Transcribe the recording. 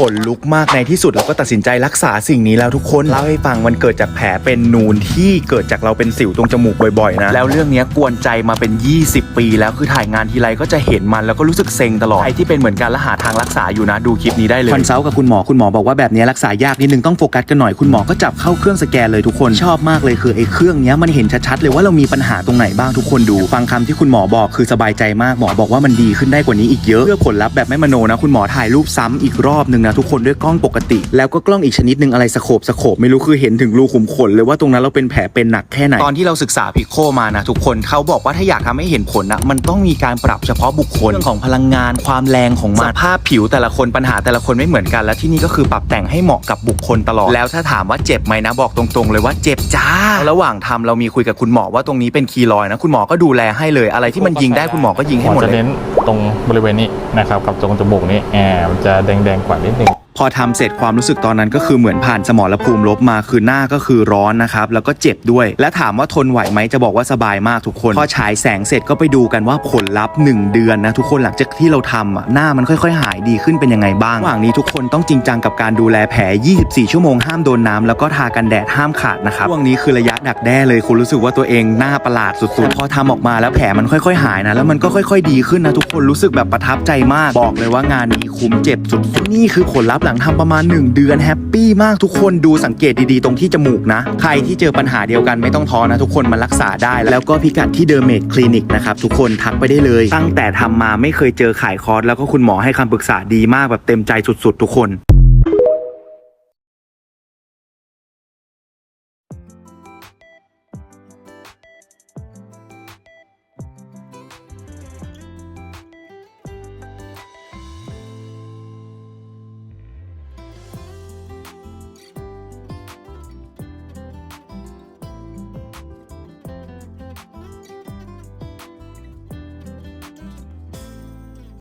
ขนลุกมากในที่สุดเราก็ตัดสินใจรักษาสิ่งนี้แล้วทุกคนเล่าให้ฟังมันเกิดจากแผลเป็นนูนที่เกิดจากเราเป็นสิวตรงจมูกบ่อยๆนะแล้วเรื่องเนี้ยกวนใจมาเป็น 20 ปี แล้วคือถ่ายงานทีไรก็จะเห็นมันแล้วก็รู้สึกเซ็งตลอดใครที่เป็นเหมือนกันและหาทางรักษาอยู่นะ ดูคลิปนี้ได้เลยคอนซัลท์กับคุณหมอคุณหมอบอกว่าแบบนี้รักษายากนิดนึงต้องโฟกัสกันหน่อยคุณหมอก็จับเข้าเครื่องสแกนเลยทุกคนชอบมากเลยคือไอ้เครื่องเนี้ยมันเห็นชัดๆเลยว่าเรามีปัญหาตรงไหนบ้างทุกคนดู ฟังคำที่คุณหมอบอกคือสบายใจมากหมอบอกว่ามันดีขึ้นได้กว่านี้อีกเยอะเพื่อผลลัพธ์แบบไม่มโนนะคุณหมอถ่ายรูปซ้ำอีกรอบหนึ่งนะทุกคนด้วยกล้องปกติ แล้วก็กล้องอีกชนิดหนึ่งอะไรสโคบสโคบไม่รู้คือเห็นถึงรูขุมขนเลยว่าตรงนั้นเราเป็นแผลเป็นหนักแค่ไหน ตอนที่เราศึกษาพิโคมานะทุกคนเขาบอกว่าถ้าอยากทำให้เห็นผลนะมันต้องมีการปรับเฉพาะบุคคลเรื่องของพลังงานความแรงของมันสภาพผิวแต่ละคนปัญหาแต่ละคนไม่เหมือนกันและที่นี่ก็คือปรับแต่งให้เหมาะกับบุคคลตลอดแล้วถ้าถามว่าเจ็บไหมนะบอกตรงๆ เลยว่าเจ็บจ้า ระหว่างทำเรามีคุยกับคุณหมอว่าตรงนี้เป็นคีลอยด์นะคุณหมอก็ดูแลให้เลย อะไรที่มันยิงได้คุณหมอก็ยิงให้หมดจะเลยเน้นตรงบริเวณนี้นะครับกับตรงจมูกนี้แอบมันจะแดงๆกว่านิดนึง พอทำเสร็จความรู้สึกตอนนั้นก็คือเหมือนผ่านสมรภูมิลบมาคือหน้าก็คือร้อนนะครับ แล้วก็เจ็บด้วย และถามว่าทนไหวไหมจะบอกว่าสบายมากทุกคน พอฉายแสงเสร็จก็ไปดูกันว่าผลลัพธ์ 1 เดือนนะทุกคนหลังจากที่เราทำอะหน้ามันค่อย ๆ หายดีขึ้นเป็นยังไงบ้างระหว่างนี้ทุกคนต้องจริงจังกับการดูแลแผล 24 ชั่วโมงห้ามโดนน้ำแล้วก็ทากันแดดห้ามขาดนะครับช่วงนี้คือระยะดักแด้เลยคุณรู้สึกว่าตัวเองหน้าประหลาดสุดๆพอทำออกมาแล้วแผลมันค่อย ๆ หายนะแล้วมันก็ค่อย ๆ ดีขึ้นนะทุกคนรู้สึกแบบประทับใจมากบอกเลยว่างานนี้คุ้มเจ็บสุดๆนี่คือผลลัพธหลังทำประมาณ 1 เดือนแฮปปี้มากทุกคนดูสังเกตดีๆ ตรงที่จมูกนะ ใครที่เจอปัญหาเดียวกันไม่ต้องท้อนะ ทุกคนมารักษาได้ แล้วก็พิกัดที่เดอร์เมดคลินิกนะครับ ทุกคนทักไปได้เลย ตั้งแต่ทำมาไม่เคยเจอขายคอร์สแล้วก็คุณหมอให้คำปรึกษาดีมากแบบเต็มใจสุด ๆ ทุกคน